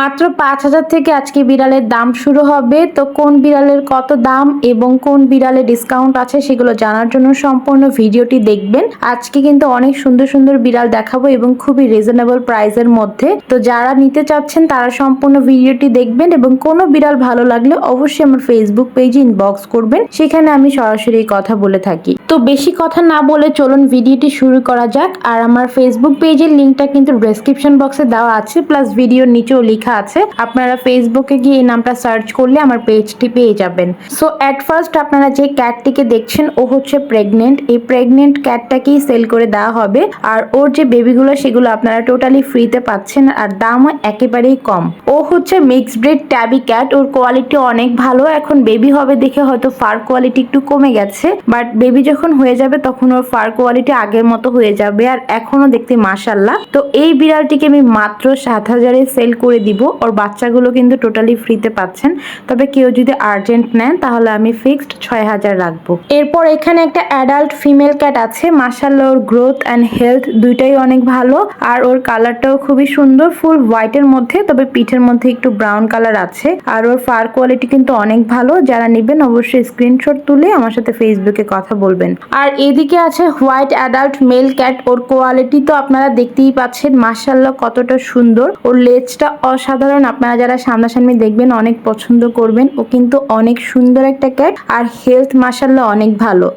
মাত্র পাঁচ হাজার থেকে আজকে বিড়ালের দাম শুরু হবে। তো কোন বিড়ালের কত দাম এবং কোন বিড়ালে ডিসকাউন্ট আছে সেগুলো জানার জন্য সম্পূর্ণ ভিডিওটি দেখবেন। আজকে কিন্তু অনেক সুন্দর সুন্দর বিড়াল দেখাবো এবং খুবই রিজনেবল প্রাইসের মধ্যে। তো যারা নিতে চাচ্ছেন তারা সম্পূর্ণ ভিডিওটি দেখবেন এবং কোনো বিড়াল ভালো লাগলে অবশ্যই আমার ফেসবুক পেজে ইনবক্স করবেন। সেখানে আমি সরাসরি কথা বলে থাকি। তো বেশি কথা না বলে চলুন ভিডিওটি শুরু করা যাক। আর আমার ফেসবুক পেজের লিঙ্কটা কিন্তু ডেসক্রিপশন বক্সে দেওয়া আছে প্লাস ভিডিওর নিচেও লেখা আছে, আপনারা ফেসবুকে গিয়ে এই নামটা সার্চ করলে আমার পেজটি পেয়ে যাবেন। সো অ্যাট ফার্স্ট আপনারা যে ক্যাটটিকে দেখছেন, ও হচ্ছে প্রেগনেন্ট এই প্রেগনেন্ট ক্যাটটাকেই সেল করে দেওয়া হবে। আর ওর যে বেবিগুলো সেগুলো আপনারা টোটালি ফ্রিতে পাচ্ছেন আর দামও একেবারেই কম। ও হচ্ছে মিক্স ব্রেড ট্যাবি ক্যাট ওর কোয়ালিটি অনেক ভালো। এখন বেবি হবে দেখে হয়তো ফার কোয়ালিটি একটু কমে গেছে। বাট বেবি যখন হয়ে যাবে, তখন ওর ফার কোয়ালিটি আগের মতো হয়ে যাবে। আর এখনও দেখতে মাসাল্লাহ তো এই বিড়ালটিকে আমি মাত্র সাত হাজারে সেল করে দিব। ওর বাচ্চাগুলো কিন্তু টোটালি ফ্রিতে পাচ্ছেন। তবে কেউ যদি আর্জেন্ট নেন, তাহলে আমি ফিক্সড ছয় হাজার রাখব। এরপর এখানে একটা অ্যাডাল্ট ফিমেল ক্যাট আছে। মাসাল্লাহ ওর গ্রোথ অ্যান্ড হেলথ দুইটাই অনেক ভালো। আর ওর কালারটাও খুবই সুন্দর ফুল হোয়াইটের মধ্যে, তবে পিঠের মধ্যে একটু ব্রাউন কালার আছে। আর ওর ফার কোয়ালিটি কিন্তু অনেক ভালো। যারা নেবেন, অবশ্যই স্ক্রিনশট তুলে আমার সাথে ফেসবুকে কথা বলবেন। আর এদিকে আছে হোয়াইট অ্যাডাল্ট মেল ক্যাট ওর কোয়ালিটি তো আপনারা দেখতেই পাচ্ছেন। মাসাল্লাহ কতটা সুন্দর। ওর লেজটা অসাধারণ। আপনারা যারা সামনাসামনি দেখবেন অনেক পছন্দ করবেন। ও কিন্তু অনেক সুন্দর একটা ক্যাট আর হেলথ মাসাল্লাহ অনেক ভালো।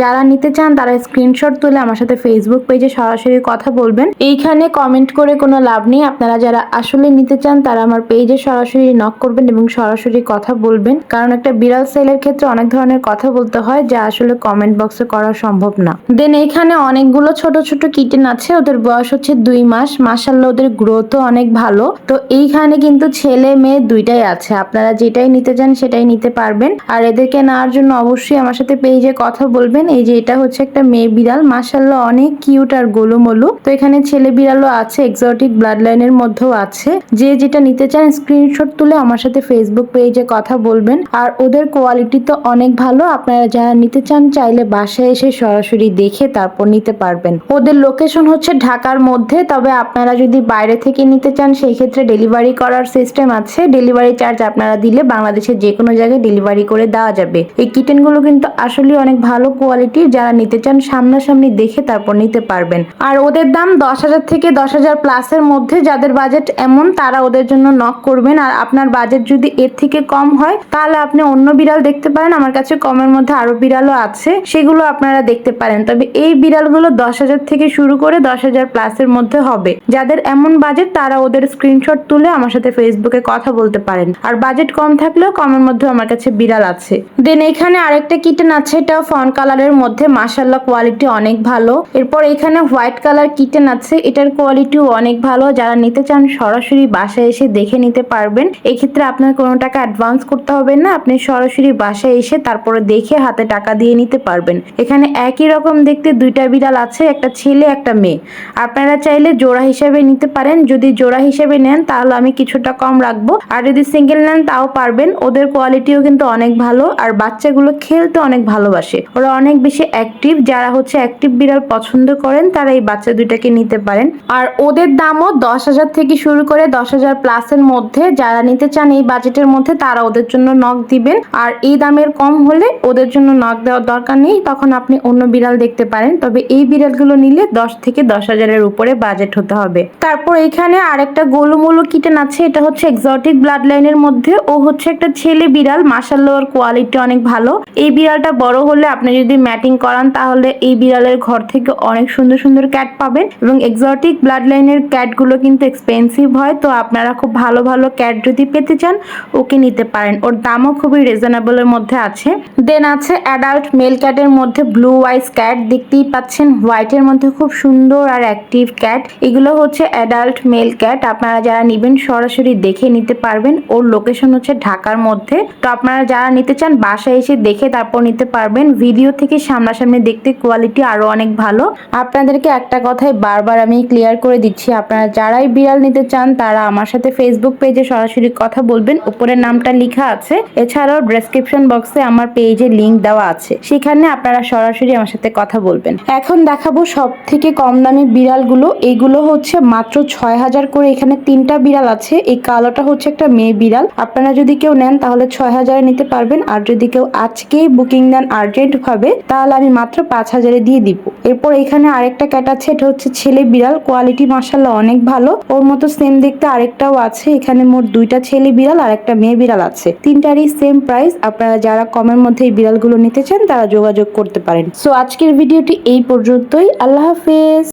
যারা নিতে চান তারা স্ক্রিনশট তুলে আমার সাথে ফেসবুক পেজে সরাসরি কথা বলবেন। এইখানে কমেন্ট করে কোনো লাভ নেই। আপনারা যারা আসলে নিতে চান তারা আমার পেজে সরাসরি নক করবেন এবং সরাসরি কথা বলবেন। কারণ একটা বিড়াল সেলের ক্ষেত্রে অনেক ধরনের কথা বলতে হয় যা আসলে কমেন্ট বক্সে করা সম্ভব না। দেন এইখানে অনেকগুলো ছোট ছোট কিটেন আছে। ওদের বয়স হচ্ছে দুই মাস। মাসাল্লাহ ওদের গ্রোথও অনেক ভালো। তো এইখানে কিন্তু ছেলে মেয়ে দুইটাই আছে। আপনারা যেটাই নিতে চান সেটাই নিতে পারবেন। আর এদেরকে নেওয়ার জন্য অবশ্যই আমার সাথে পেজে কথা বলবেন। এই যে এটা হচ্ছে একটা মেয়ে বিড়াল। মাসাল্লাহ অনেক কিউট আর গোলুমলু। তো এখানে ছেলে বিড়ালও আছে এক্সোটিক ব্লাড লাইনের মধ্যেও আছে। যে যেটা নিতে চান স্ক্রিনশট তুলে আমার সাথে ফেসবুক পেজে কথা বলবেন। আর ওদের কোয়ালিটি তো অনেক ভালো। আপনারা যারা নিতে চান, চাইলে বাসায় এসে সরাসরি দেখে তারপর নিতে পারবেন। ওদের লোকেশন হচ্ছে ঢাকার মধ্যে। তবে আপনারা যদি বাইরে থেকে নিতে চান, সেই ক্ষেত্রে ডেলিভারি করার সিস্টেম আছে। ডেলিভারি চার্জ আপনারা দিলে বাংলাদেশের যে কোনো জায়গায় ডেলিভারি করে দেওয়া যাবে। এই কিটেনগুলো কিন্তু আসলে অনেক ভালো কোয়ালিটির যারা নিতে চান সামনাসামনি দেখে তারপর নিতে পারবেন। আর ওদের দাম দশ হাজার থেকে দশ হাজার প্লাসের মধ্যে যাদের বাজেট এমন, তারা ওদের জন্য নক করবেন। আর আপনার বাজেট যদি এর থেকে কম হয়, তাহলে আপনি অন্য বিড়াল দেখতে পারেন। আমার কাছে কমের মধ্যে আরও বিড়ালও আছে। সেগুলো আপনারা দেখতে পারেন। তবে এই বিড়ালগুলো দশ হাজার থেকে শুরু করে দশ হাজার প্লাসের মধ্যে হবে। যাদের এমন বাজেট তারা ওদের স্ক্রিনশট তুলে আমার সাথে ফেসবুকে কথা বলতে পারেন। আর বাজেট কম থাকলেও কমের মধ্যে আমার কাছে বিড়াল আছে। দেন এখানে আরেকটা কিটেন আছে, এটাও ফন কালারের মধ্যে। মাসাল্লাহ কোয়ালিটি অনেক ভালো। এরপর এখানে হোয়াইট কালার কিটেন আছে, এটার কোয়ালিটিও অনেক ভালো। যারা নিতে চান, সরাসরি বাসায় এসে দেখে নিতে পারবেন। এক্ষেত্রে আপনার কোনো টাকা অ্যাডভান্স করতে হবে না। আপনি সরাসরি বাসায় এসে তারপরে দেখে হাতে টাকা দিয়ে নিতে পারবেন। এখানে একই রকম দেখতে দুইটা বিড়াল আছে, একটা ছেলে, একটা মেয়ে। আপনারা চাইলে জোড়া হিসেবে নিতে পারেন। যদি জোড়া হিসেবে নেন, তাহলে আমি কিছুটা কম রাখব। আর যদি সিঙ্গেল নেন, তাও পারবেন। ওদের কোয়ালিটিও কিন্তু অনেক ভালো। আর বাচ্চাগুলো খেলতে অনেক ভালোবাসে। ওরা অনেক বেশি অ্যাক্টিভ যারা হচ্ছে অ্যাক্টিভ বিড়াল পছন্দ করেন, তারা এই বাচ্চা দুইটাকে নিতে পারেন। আর ওদের দামও দশ হাজার থেকে শুরু করে দশ হাজার প্লাসের মধ্যে। যারা নিতে চান এই বাজেটের মধ্যে, তারা ওদের জন্য নখ দিবেন। আর এই দামের কম হলে ওদের জন্য নখ দেওয়ার দরকার নেই। তখন আপনি অন্য বিড়াল দেখতে পারেন। তবে এই বিড়ালগুলো নিলে দশ থেকে দশ হাজারের উপরে বাজেট হতে হবে। তারপর এখানে আরেকটা গোলুমোলো কিটেন আছে, এটা হচ্ছে এক্সোটিক ব্লাড লাইনের মধ্যে। ও হচ্ছে একটা ছেলে বিড়াল মাসাল্লাহ ওর কোয়ালিটি অনেক ভালো। এই বিড়ালটা বড় হলে আপনি যদি ম্যাটিং করান, তাহলে এই বিড়ালের ঘর থেকে অনেক সুন্দর সুন্দর ক্যাট পাবেন। এবং এক্সোটিক ব্লাড লাইনের ক্যাটগুলো কিন্তু এক্সপেন্সিভ হয়, তো আপনারা খুব ভালো ভালো ক্যাট যদি পেতে চান, ওকে নিতে পারেন। ওর দামও খুবই রিজনেবলের মধ্যে আছে। দেন আছে অ্যাডাল্ট মেল ক্যাটের মধ্যে ব্লু আইস ক্যাট দেখতেই পাচ্ছেন হোয়াইটের মধ্যে খুব সুন্দর আর অ্যাক্টিভ ক্যাট এগুলো হচ্ছে অ্যাডাল্ট মেল ক্যাট আপনারা যারা নেবেন সরাসরি দেখে নিতে পারবেন। ওর লোকেশন হচ্ছে ঢাকার মধ্যে। তো আপনারা যারা নিতে চান, বাসায় এসে দেখে তারপর নিতে পারবেন। ভিডিও থেকে সামনাসামনি দেখতে কোয়ালিটি আরও অনেক ভালো। আপনাদেরকে একটা কথাই বারবার আমি ক্লিয়ার করে দিচ্ছি। আপনারা যারাই বিড়াল নিতে চান, তারা আমার সাথে ফেসবুক পেজে সরাসরি কথা বলবেন। উপরের নামটা লেখা আছে। এছাড়াও ডেসক্রিপশন বক্সে আমার পেজে লিংক দেওয়া আছে। সেখানে আপনারা সরাসরি আমার সাথে কথা বলবেন। এখন দেখাবো সব থেকে কম দামি বিড়ালগুলো। এগুলো হচ্ছে মাত্র ছয় হাজার করে এখানে তিনটা বিড়াল আছে, এই কালোটা হচ্ছে একটা মেয়ে বিড়াল। আপনারা যদি কেউ নেন, তাহলে ছয় হাজারে নিতে পারবেন। আর যদি কেউ আজকেই বুকিং দেন আর্জেন্ট ভাবে তাহলে আমি মাত্র পাঁচ হাজারে দিয়ে দিব। এরপর এখানে আরেকটা ক্যাট আছে, এটা হচ্ছে ছেলে বিড়াল। কোয়ালিটি মাসাল্লাহ অনেক ভালো। ওর মতো সেম দেখতে আরেকটাও আছে। এখানে মোট দুইটা ছেলে বিড়াল আর একটা মেয়ে বিড়াল আছে। তিনটারই সেম প্রাইস আপনারা যারা কমের মধ্যে এই বিড়ালগুলো নিতে চান, তারা যোগাযোগ করতে পারেন। সো আজকের ভিডিওটি এই পর্যন্তই। আল্লাহ হাফেজ।